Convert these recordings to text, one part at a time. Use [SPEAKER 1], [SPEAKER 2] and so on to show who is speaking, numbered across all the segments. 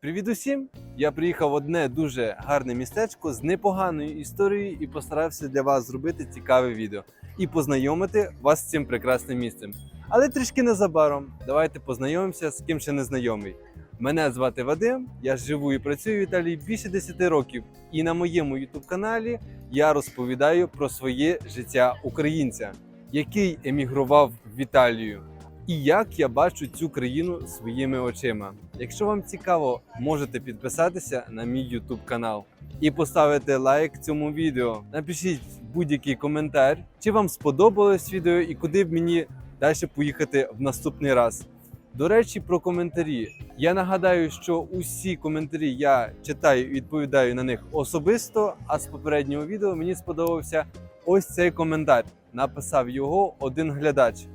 [SPEAKER 1] Привіт усім! Я приїхав в одне дуже гарне містечко з непоганою історією і постарався для вас зробити цікаве відео і познайомити вас з цим прекрасним місцем. Але трішки незабаром давайте познайомимося з ким ще не знайомий. Мене звати Вадим, я живу і працюю в Італії більше 10 років. І на моєму youtube каналі я розповідаю про своє життя українця, який емігрував в Італію і як я бачу цю країну своїми очима. Якщо вам цікаво, можете підписатися на мій YouTube канал і поставити лайк цьому відео. Напишіть будь-який коментар, чи вам сподобалось відео і куди б мені далі поїхати в наступний раз. До речі, про коментарі. Я нагадаю, що усі коментарі я читаю і відповідаю на них особисто. А з попереднього відео мені сподобався ось цей коментар. Написав його один глядач.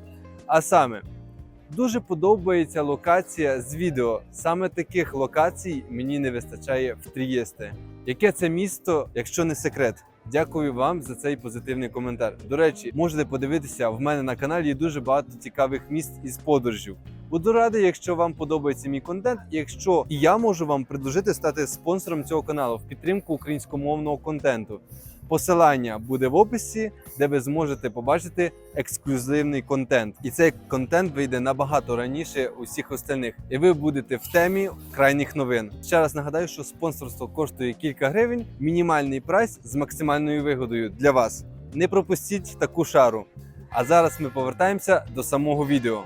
[SPEAKER 1] А саме, Дуже подобається локація з відео. Саме таких локацій мені не вистачає в Трієсте. Яке це місто, якщо не секрет? Дякую вам за цей позитивний коментар. До речі, можете подивитися в мене на каналі дуже багато цікавих місць із подорожів. Буду радий, якщо вам подобається мій контент, якщо і я можу вам предложити стати спонсором цього каналу в підтримку українськомовного контенту. Посилання буде в описі, де ви зможете побачити ексклюзивний контент. І цей контент вийде набагато раніше усіх остальних. І ви будете в темі крайніх новин. Ще раз нагадаю, що спонсорство коштує кілька гривень, мінімальний прайс з максимальною вигодою для вас. Не пропустіть таку шару. А зараз ми повертаємося до самого відео.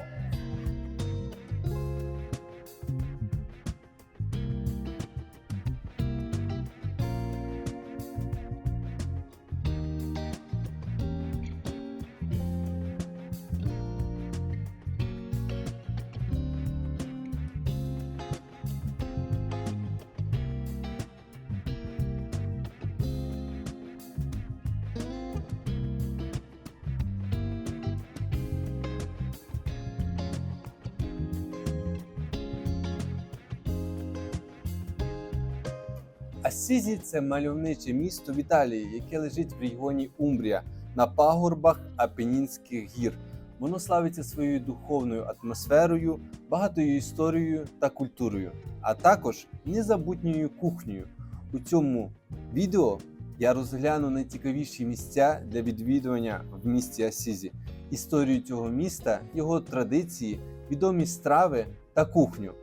[SPEAKER 1] Асізі це мальовниче місто в Італії, яке лежить в регіоні Умбрія на пагорбах Апенінських гір. Воно славиться своєю духовною атмосферою, багатою історією та культурою, а також незабутньою кухнею. У цьому відео я розгляну найцікавіші місця для відвідування в місті Асізі, історію цього міста, його традиції, відомі страви та кухню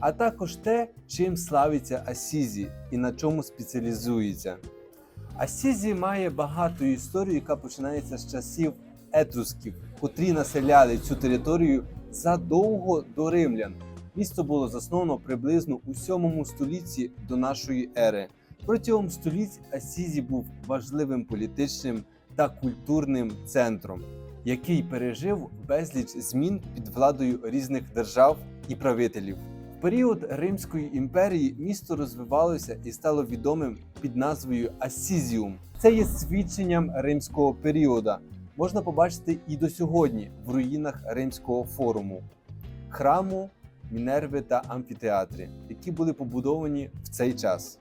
[SPEAKER 1] а також те, чим славиться Асізі і на чому спеціалізується. Асізі має багату історію, яка починається з часів етрусків, котрі населяли цю територію задовго до римлян. Місто було засновано приблизно у 7 столітті до нашої ери. Протягом століть Асізі був важливим політичним та культурним центром, який пережив безліч змін під владою різних держав і правителів. Період Римської імперії місто розвивалося і стало відомим під назвою Асізіум. Це є свідченням римського періоду. Можна побачити і до сьогодні в руїнах Римського форуму, храму, Мінерви та амфітеатрі, які були побудовані в цей час.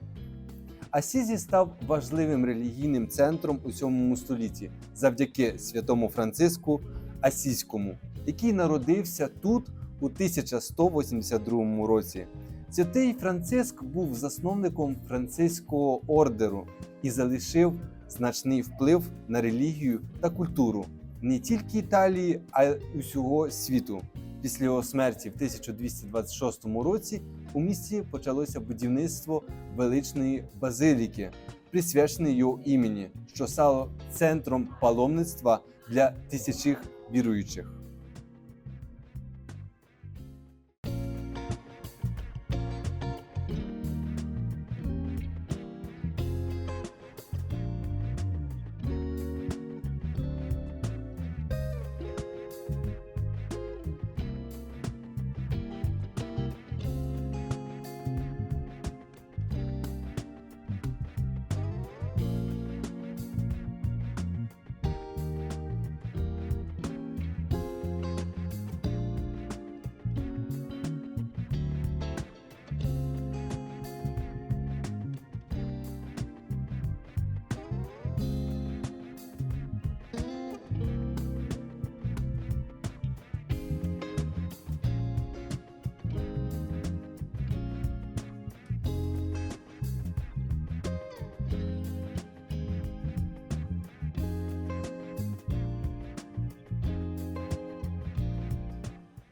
[SPEAKER 1] Асізі став важливим релігійним центром у 7 столітті завдяки святому Франциску Асізькому, який народився тут у 1182 році. Святий Франциск був засновником франциського ордеру і залишив значний вплив на релігію та культуру не тільки Італії, а й усього світу. Після його смерті в 1226 році у місті почалося будівництво величної базиліки, присвяченої його імені, що стало центром паломництва для тисячих віруючих.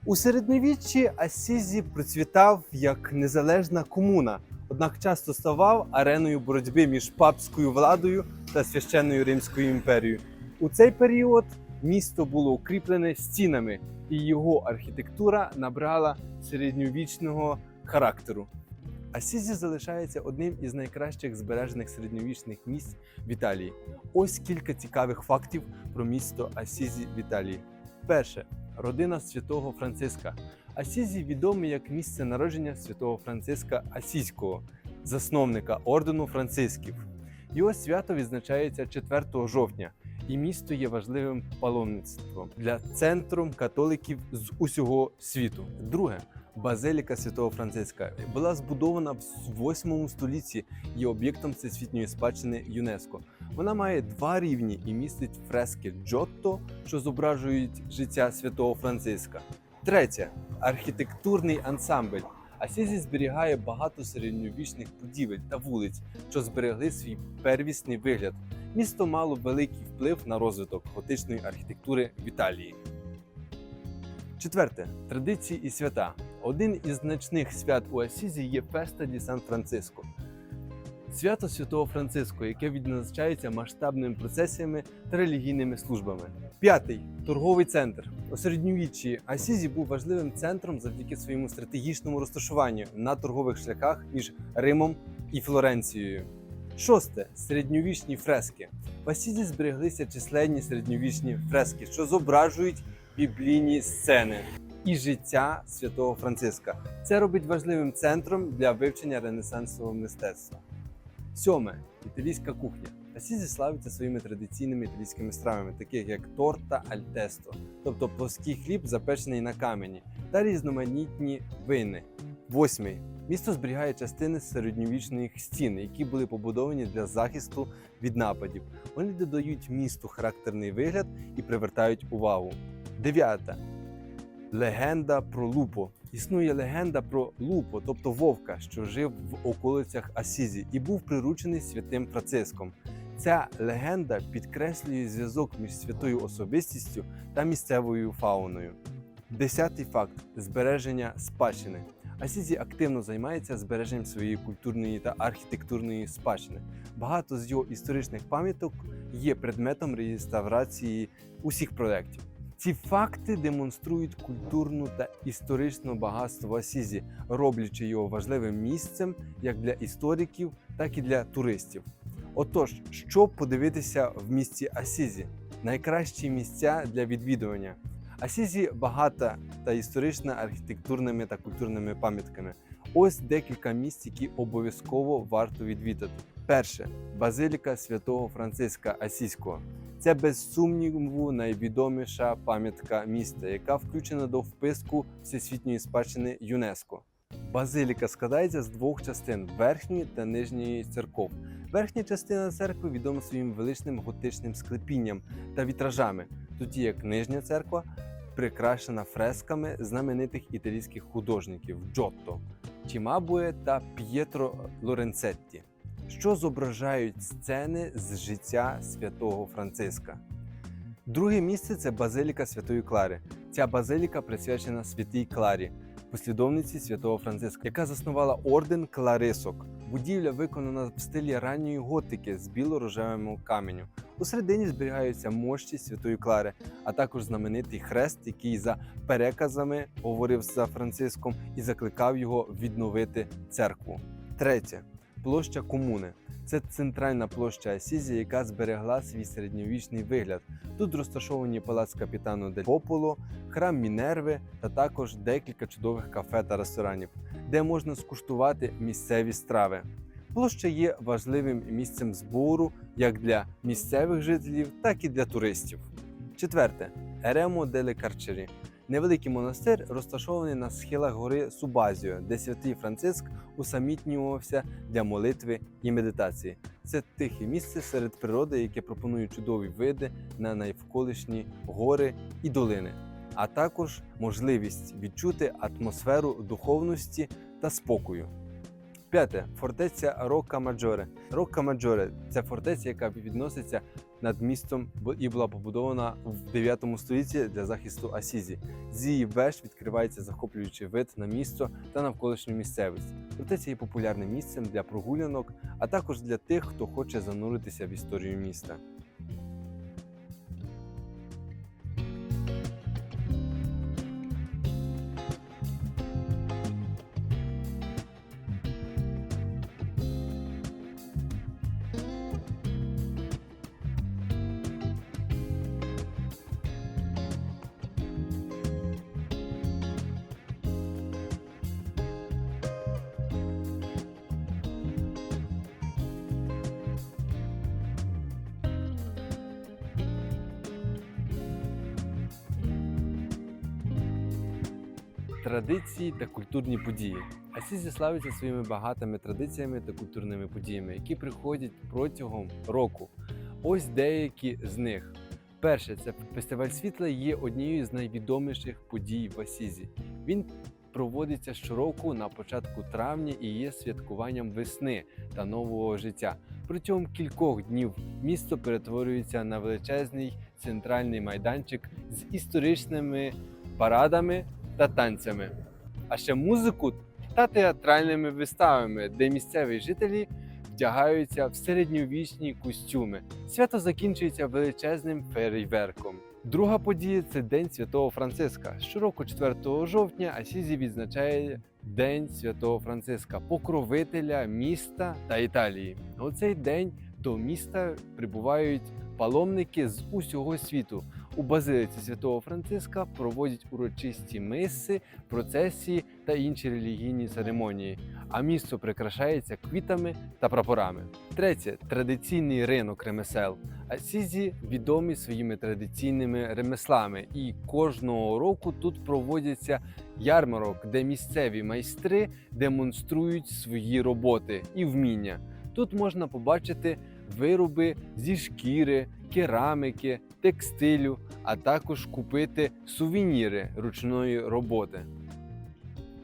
[SPEAKER 1] У середньовіччі Асізі процвітав як незалежна комуна, однак часто ставав ареною боротьби між папською владою та священною Римською імперією. У цей період місто було укріплене стінами, і його архітектура набрала середньовічного характеру. Асізі залишається одним із найкращих збережених середньовічних місць в Італії. Ось кілька цікавих фактів про місто Асізі в Італії. Перше родина святого Франциска. Асізі відомий як місце народження святого Франциска Асізького, засновника ордену Францисків. Його свято відзначається 4 жовтня, і місто є важливим паломництвом для центром католиків з усього світу. Друге. Базиліка Святого Франциска була збудована в 8 столітті і об'єктом всесвітньої спадщини ЮНЕСКО. Вона має два рівні і містить фрески Джотто, що зображують життя святого Франциска. Третє архітектурний ансамбль. Асізі зберігає багато середньовічних будівель та вулиць, що зберегли свій первісний вигляд. Місто мало великий вплив на розвиток готичної архітектури в Італії. Четверте традиції і свята. Один із значних свят у Асізі є Феста ді Сан Франциско. Свято Святого Франциско, яке відзначається масштабними процесіями та релігійними службами. П'ятий торговий центр. У середньовіччі Асізі був важливим центром завдяки своєму стратегічному розташуванню на торгових шляхах між Римом і Флоренцією. Шосте середньовічні фрески. В Асізі збереглися численні середньовічні фрески, що зображують біблійні сцени і життя святого Франциска. Це робить важливим центром для вивчення ренесансового мистецтва. Сьоме італійська кухня. Асізі славиться своїми традиційними італійськими стравами, таких як торта альтесто, тобто плоский хліб, запечений на камені, та різноманітні вини. Восьмий місто зберігає частини середньовічних стін, які були побудовані для захисту від нападів. Вони додають місту характерний вигляд і привертають увагу. Дев'ята легенда про Лупо. Існує легенда про Лупо, тобто вовка, що жив в околицях Асізі і був приручений святим Франциском. Ця легенда підкреслює зв'язок між святою особистістю та місцевою фауною. Десятий факт збереження спадщини. Асізі активно займається збереженням своєї культурної та архітектурної спадщини. Багато з його історичних пам'яток є предметом реставрації усіх проєктів. Ці факти демонструють культурну та історичне багатство Асізі, роблячи його важливим місцем як для істориків, так і для туристів. Отож, що подивитися в місті Асізі? Найкращі місця для відвідування. Асізі багата та історична архітектурними та культурними пам'ятками. Ось декілька місць, які обов'язково варто відвідати. Перше базиліка святого Франциска Асізького. Це без сумніву найвідоміша пам'ятка міста, яка включена до вписку всесвітньої спадщини ЮНЕСКО. Базиліка складається з двох частин верхньої та нижньої церков. Верхня частина церкви відома своїм величним готичним склепінням та вітражами, тоді як нижня церква прикрашена фресками знаменитих італійських художників Джотто, Чімабуе та П'єтро Лоренцетті, що зображають сцени з життя святого Франциска. Друге місце це базиліка Святої Клари. Ця базиліка присвячена святій Кларі, послідовниці святого Франциска, яка заснувала орден Кларисок. Будівля виконана в стилі ранньої готики з біло-рожевим каменю. У середині зберігаються мощі Святої Клари, а також знаменитий хрест, який за переказами говорив за Франциском і закликав його відновити церкву. Третє площа комуни. Це центральна площа Асізі, яка зберегла свій середньовічний вигляд. Тут розташовані палац капітану Дель Пополо, храм Мінерви та також декілька чудових кафе та ресторанів, де можна скуштувати місцеві страви. Площа є важливим місцем збору як для місцевих жителів, так і для туристів. Четверте Еремо деле Карчері. Невеликий монастир розташований на схилах гори Субазіо, де святий Франциск усамітнювався для молитви і медитації. Це тихе місце серед природи, яке пропонує чудові види на навколишні гори і долини, а також можливість відчути атмосферу духовності та спокою. П'яте фортеця Рокка Маджоре. Рокка Маджоре це фортеця, яка відноситься над містом і була побудована в 9 столітті для захисту Асізі. З її веж відкривається захоплюючий вид на місто та навколишню місцевість. Проте це є популярним місцем для прогулянок, а також для тих, хто хоче зануритися в історію міста. Традиції та культурні події. Асізі славиться своїми багатими традиціями та культурними подіями, які приходять протягом року. Ось деякі з них. Перше, це фестиваль світла є однією з найвідоміших подій в Асізі. Він проводиться щороку на початку травня і є святкуванням весни та нового життя. Протягом кількох днів місто перетворюється на величезний центральний майданчик з історичними парадами та танцями, а ще музику та театральними виставами, де місцеві жителі вдягаються в середньовічні костюми. Свято закінчується величезним фейерверком. Друга подія це День Святого Франциска. Щороку, 4 жовтня, Асізі відзначає День Святого Франциска, покровителя міста та Італії. У цей день до міста прибувають паломники з усього світу. У базилиці святого Франциска проводять урочисті миси, процесії та інші релігійні церемонії. А місто прикрашається квітами та прапорами. Третє традиційний ринок ремесел. Асізі відомі своїми традиційними ремеслами, і кожного року тут проводяться ярмарок, де місцеві майстри демонструють свої роботи і вміння. Тут можна побачити вироби зі шкіри, кераміки, текстилю, а також купити сувеніри ручної роботи.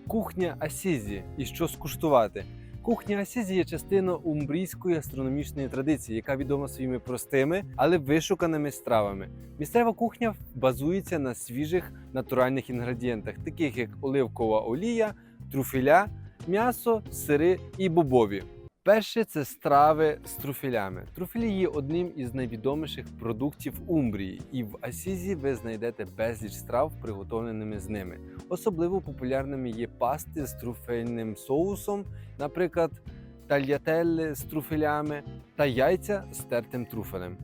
[SPEAKER 1] Кухня Асізі і що скуштувати. Кухня Асізі є частиною умбрійської гастрономічної традиції, яка відома своїми простими, але вишуканими стравами. Місцева кухня базується на свіжих натуральних інгредієнтах, таких як оливкова олія, трюфеля, м'ясо, сири і бобові. Перше це страви з труфелями. Труфелі є одним із найвідоміших продуктів Умбрії, і в Асізі ви знайдете безліч страв, приготовленими з ними. Особливо популярними є пасти з труфельним соусом, наприклад, тальятелли з труфелями та яйця з тертим труфелем.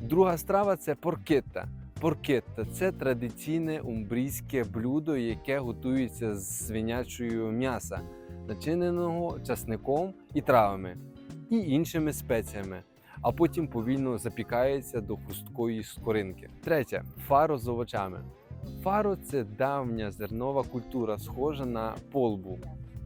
[SPEAKER 1] Друга страва це поркетта. Поркетта це традиційне умбрійське блюдо, яке готується з свинячого м'яса, начиненого часником і травами і іншими спеціями, а потім повільно запікається до хрусткої скоринки. Третє фаро з овочами. Фаро це давня зернова культура, схожа на полбу,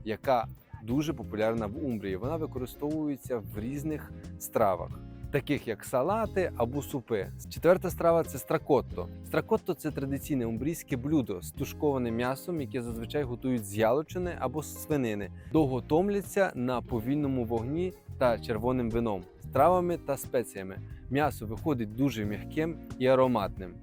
[SPEAKER 1] яка дуже популярна в Умбрії. Вона використовується в різних стравах. Таких як салати або супи. Четверта страва це стракотто. Стракотто це традиційне умбрійське блюдо з тушкованим м'ясом, яке зазвичай готують з яловичини або з свинини. Довго томляться на повільному вогні та червоним вином, з травами та спеціями. М'ясо виходить дуже м'яким і ароматним.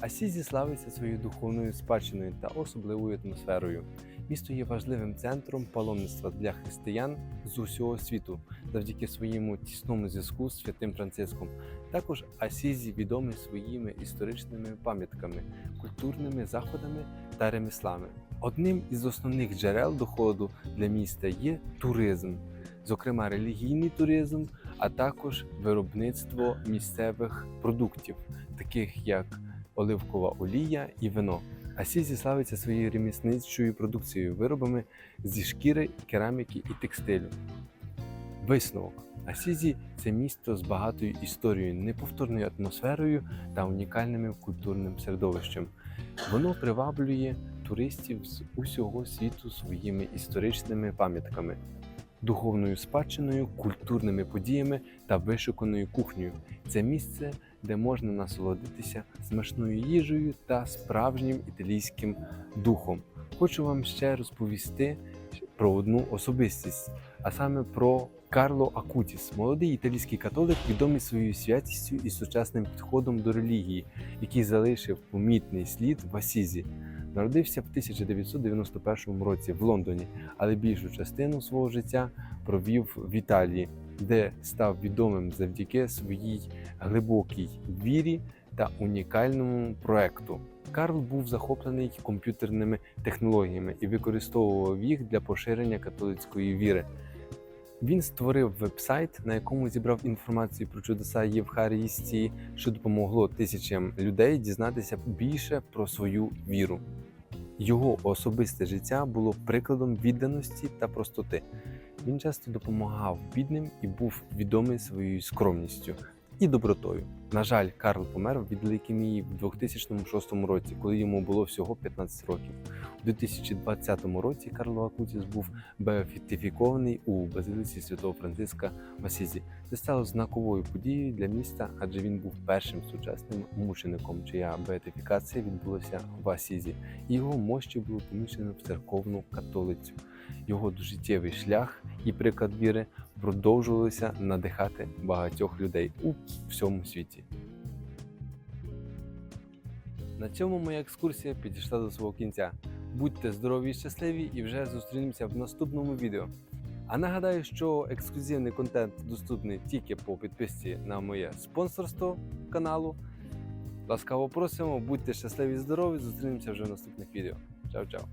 [SPEAKER 1] Асізі славиться своєю духовною спадщиною та особливою атмосферою. Місто є важливим центром паломництва для християн з усього світу завдяки своєму тісному зв'язку з святим Франциском. Також Асізі відомий своїми історичними пам'ятками, культурними заходами та ремеслами. Одним із основних джерел доходу для міста є туризм, зокрема релігійний туризм, а також виробництво місцевих продуктів, таких як оливкова олія і вино. Асізі славиться своєю ремісничою продукцією, виробами зі шкіри, кераміки і текстилю. Висновок. Асізі це місто з багатою історією, неповторною атмосферою та унікальним культурним середовищем. Воно приваблює туристів з усього світу своїми історичними пам'ятками, духовною спадщиною, культурними подіями та вишуканою кухнею. Це місце, де можна насолодитися смачною їжею та справжнім італійським духом. Хочу вам ще розповісти про одну особистість. а саме про Карло Акутіс, молодий італійський католик, відомий своєю святістю і сучасним підходом до релігії, який залишив помітний слід в Асізі. Народився в 1991 році в Лондоні, але більшу частину свого життя провів в Італії, де став відомим завдяки своїй глибокій вірі та унікальному проекту. Карл був захоплений комп'ютерними технологіями і використовував їх для поширення католицької віри. Він створив веб-сайт, на якому зібрав інформацію про чудеса Євхаристії, що допомогло тисячам людей дізнатися більше про свою віру. Його особисте життя було прикладом відданості та простоти. Він часто допомагав бідним і був відомий своєю скромністю і добротою. На жаль, Карл помер від лейкемії в 2006 році, коли йому було всього 15 років. У 2020 році Карло Акутіс був беатифікований у базилиці святого Франциска в Асізі. Це стало знаковою подією для міста, адже він був першим сучасним мучеником, чия беатифікація відбулася в Асізі, його мощі було поміщено в церковну католицю. Його життєвий шлях і приклад віри продовжувалися надихати багатьох людей у всьому світі. На цьому моя екскурсія підійшла до свого кінця. Будьте здорові і щасливі, і вже зустрінемося в наступному відео. А нагадаю, що ексклюзивний контент доступний тільки по підписці на моє спонсорство каналу. Ласкаво просимо, будьте щасливі і здорові. Зустрінемося вже в наступних відео. Чао-чао!